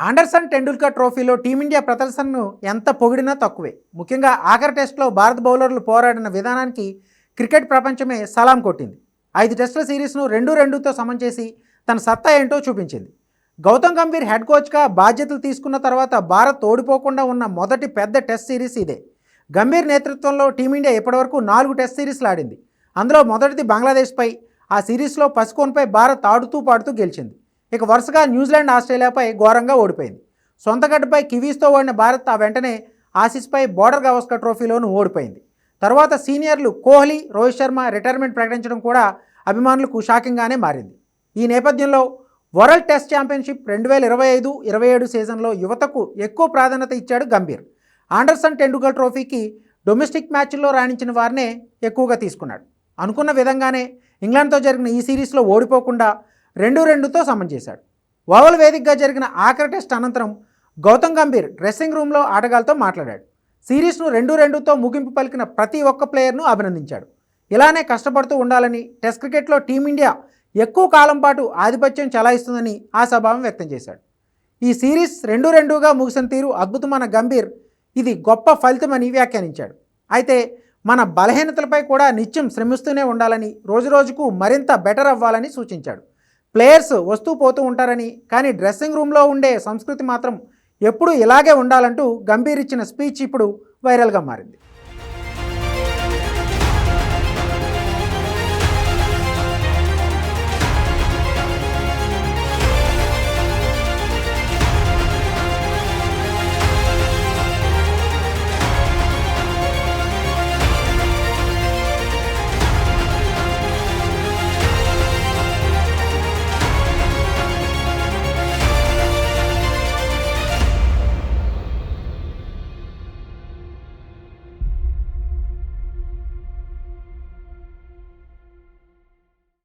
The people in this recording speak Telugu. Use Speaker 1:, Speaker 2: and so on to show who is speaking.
Speaker 1: ఆండర్సన్ టెండూల్కర్ ట్రోఫీలో టీమిండియా ప్రదర్శనను ఎంత పొగిడినా తక్కువే. ముఖ్యంగా ఆఖరి టెస్టులో భారత బౌలర్లు పోరాడిన విధానానికి క్రికెట్ ప్రపంచమే సలాం కొట్టింది. ఐదు టెస్టుల సిరీస్ను రెండు రెండుతో సమం చేసి తన సత్తా ఏంటో చూపించింది. గౌతమ్ గంభీర్ హెడ్ కోచ్గా బాధ్యతలు తీసుకున్న తర్వాత భారత్ ఓడిపోకుండా ఉన్న మొదటి పెద్ద టెస్ట్ సిరీస్ ఇదే. గంభీర్ నేతృత్వంలో టీమిండియా ఇప్పటివరకు నాలుగు టెస్ట్ సిరీస్లు ఆడింది. అందులో మొదటిది బంగ్లాదేశ్పై ఆ సిరీస్లో పసుకోన్పై భారత్ ఆడుతూ పాడుతూ గెలిచింది. ఇక వరుసగా న్యూజిలాండ్ ఆస్ట్రేలియాపై ఘోరంగా ఓడిపోయింది. సొంత గడ్డపై కివీస్తో ఓడిన భారత్ ఆ వెంటనే ఆసిస్పై బోర్డర్ గవస్కర్ ట్రోఫీలోనూ ఓడిపోయింది. తర్వాత సీనియర్లు కోహ్లీ రోహిత్ శర్మ రిటైర్మెంట్ ప్రకటించడం కూడా అభిమానులకు షాకింగ్గానే మారింది. ఈ నేపథ్యంలో వరల్డ్ టెస్ట్ ఛాంపియన్షిప్ రెండు వేల ఇరవై ఐదు ఇరవై ఏడు సీజన్లో యువతకు ఎక్కువ ప్రాధాన్యత ఇచ్చాడు గంభీర్. ఆండర్సన్ టెండూల్కర్ ట్రోఫీకి డొమెస్టిక్ మ్యాచ్ల్లో రాణించిన వారినే ఎక్కువగా తీసుకున్నాడు. అనుకున్న విధంగానే ఇంగ్లాండ్తో జరిగిన ఈ సిరీస్లో ఓడిపోకుండా రెండు రెండుతో సమం చేశాడు. ఓవల్ వేదికగా జరిగిన ఆఖరి టెస్ట్ అనంతరం గౌతమ్ గంభీర్ డ్రెస్సింగ్ రూమ్లో ఆటగాళ్ళతో మాట్లాడాడు. సిరీస్ను రెండు రెండుతో ముగింపు పలికిన ప్రతి ఒక్క ప్లేయర్ను అభినందించాడు. ఇలానే కష్టపడుతూ ఉండాలని టెస్ట్ క్రికెట్లో టీమిండియా ఎక్కువ కాలం పాటు ఆధిపత్యం చెలాయిస్తుందని ఆశాభావం వ్యక్తం చేశాడు. ఈ సిరీస్ రెండు రెండుగా ముగిసిన తీరు అద్భుతమైన గంభీర్ ఇది గొప్ప ఫలితమని వ్యాఖ్యానించాడు. అయితే మన బలహీనతలపై కూడా నిత్యం శ్రమిస్తూనే ఉండాలని రోజురోజుకు మరింత బెటర్ అవ్వాలని సూచించాడు. ప్లేయర్స్ వస్తూ పోతూ ఉంటారని కానీ డ్రెస్సింగ్ రూమ్లో ఉండే సంస్కృతి మాత్రం ఎప్పుడూ ఇలాగే ఉండాలంటూ గంభీర్ ఇచ్చిన స్పీచ్ ఇప్పుడు వైరల్గా మారింది.